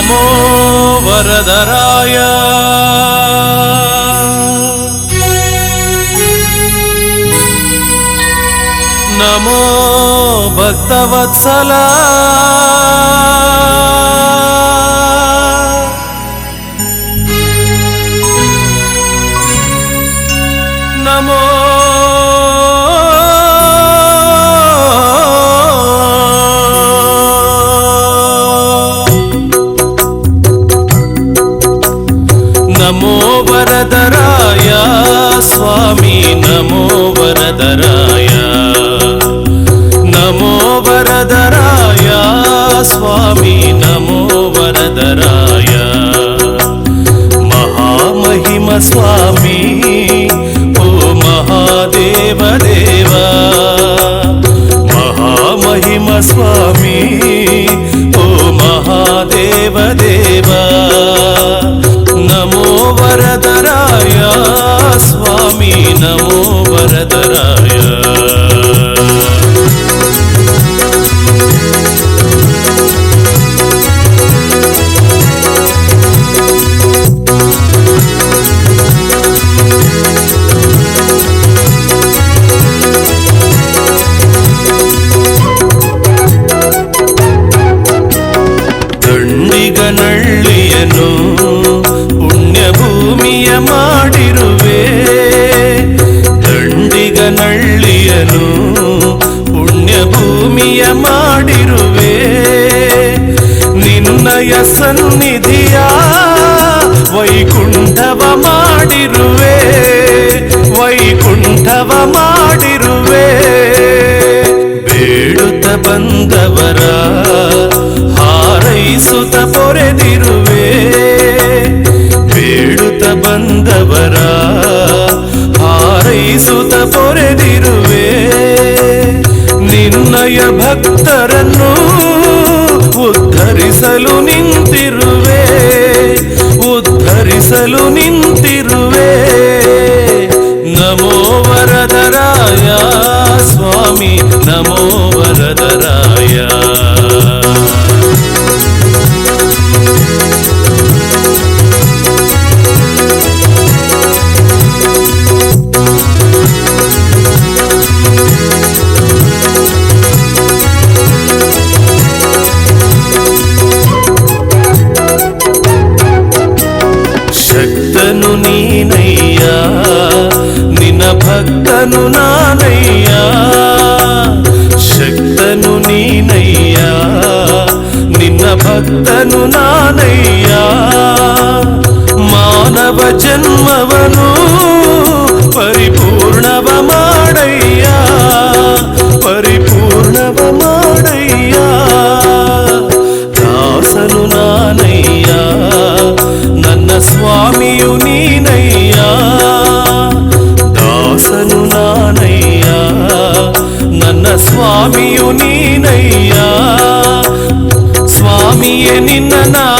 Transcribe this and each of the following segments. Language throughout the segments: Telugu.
नमो वरदराय। नमो भक्तवत्सला। नमो वरदराय स्वामी नमो वरदराय। नमो वरदराय स्वामी नमो वरदराय। महामहिम स्वामी ओ महादेवदेव महामहिम स्वामी నమో వరదరాయ ವೈಕುಂಠವ ಮಾಡಿರುವೆ ವೈಕುಂಠವ ಮಾಡಿರುವೆ. ಬೇಡುತ್ತ ಬಂದವರ ಹಾರೈಸುತ್ತ ಪೊರೆದಿರುವೆ. ಬೇಡುತ್ತ ಬಂದವರ ಹಾರೈಸುತ್ತ ಪೊರೆದಿರುವೆ. ನಿನ್ನಯ ಭಕ್ತರನ್ನು ಉದ್ಧರಿಸಲು ನಿಂತಿರುವೆ వరదరాయ. శక్తను నీనయ్యా నిన భక్తను నానయ్యా. నన్నను నానయ్యా. మానవ జన్మవను పరిపూర్ణవమాడయ్యా. పరిపూర్ణవమాడయ్యా. దాసను నానయ్యా. నన్న స్వామియు నీనయ్యా. దాసను నానయ్యా. నన్న స్వామియు నీనయ్యా. ಸ್ವಾಮಿಯು ನೀನಯ್ಯ ಸ್ವಾಮಿಯೇ ನಿನ್ನ ನಾಮ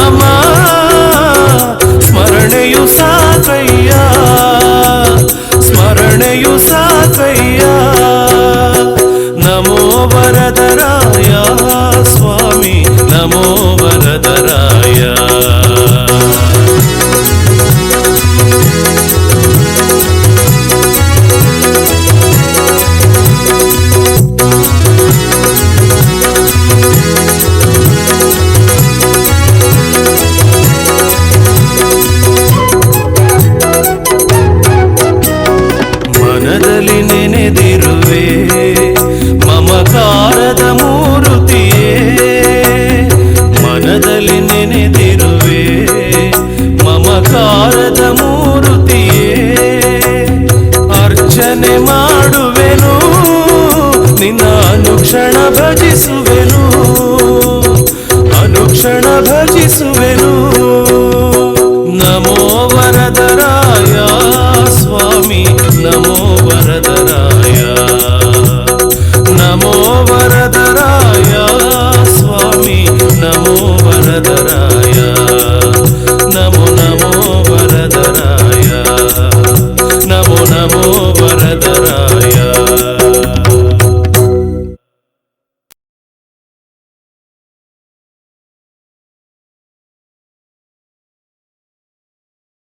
ಮನದಲ್ಲಿ ನೆನೆದಿರುವೆ ಮಮಕಾರದ ಮೂರುತಿಯೇ ಅರ್ಚನೆ ಮಾಡುವೆನು ನಿನ್ನ ಅನುಕ್ಷಣ ಭಜಿಸುವೆನು ಅನುಕ್ಷಣ ಭಜಿಸುವೆನು